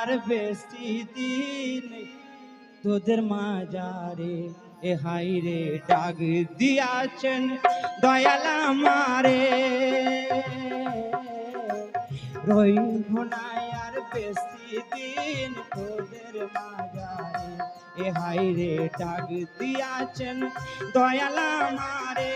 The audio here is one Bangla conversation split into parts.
আর বেশি দিন তোদের মাজারে, এ হাই রে ডাক দিয়াছেন দয়ালা মারে রই না আর বেশি দিন তোদের মাজারে, এ হাই রে ডাক দিয়াছেন দয়ালা মারে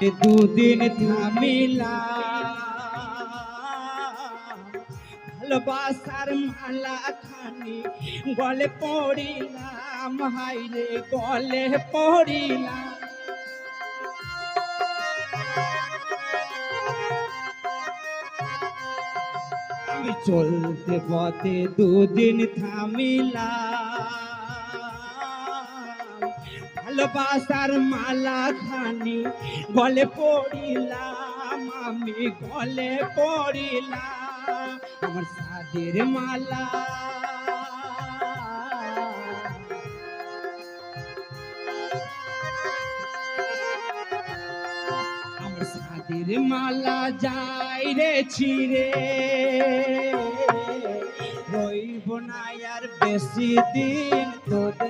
দুদিন থামিলা ভালোবাসার মালা খানি গলে পড়িলাম, হাইরে গলে পড়িলাম। আমি চলতে পথে দুদিন থামিলাম। ভালোবাসার মালা খানি গলে পড়িলাম, আমি গলে পড়িলাম আমার সাদের মালা। আমার সাদের মালা যাই রে ছিড়ে, রইব না আর বেশি দিন তোদের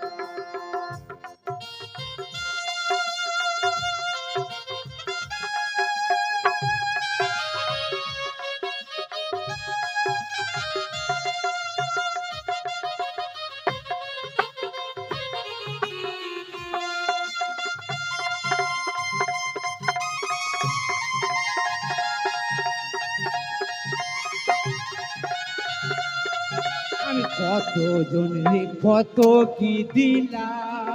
কত জনের কত কি দিলাম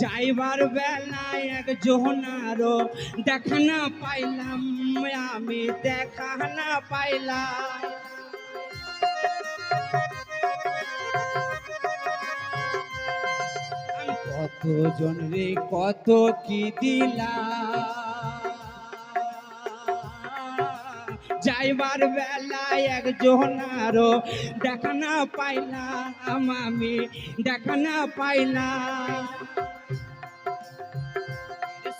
যাইবার বেলায় এক জোহনারও দেখা না পাইলাম, আমি দেখা না পাইলাম আমি কত জনরে কত কি দিলাম যাইবার বেলায় এক জোহনারও দেখা না পাইলাম আমি, দেখা না পাইলাম।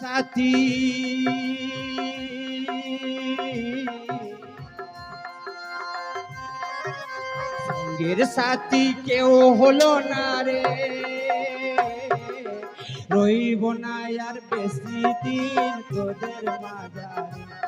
সাথী। সঙ্গের সাথী কেউ হলো না রে। রইব না আর বেশি দিন তোদের মাজারে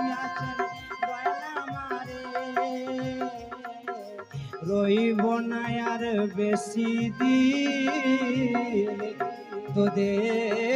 রইব না আর বেশি দিন। তোদের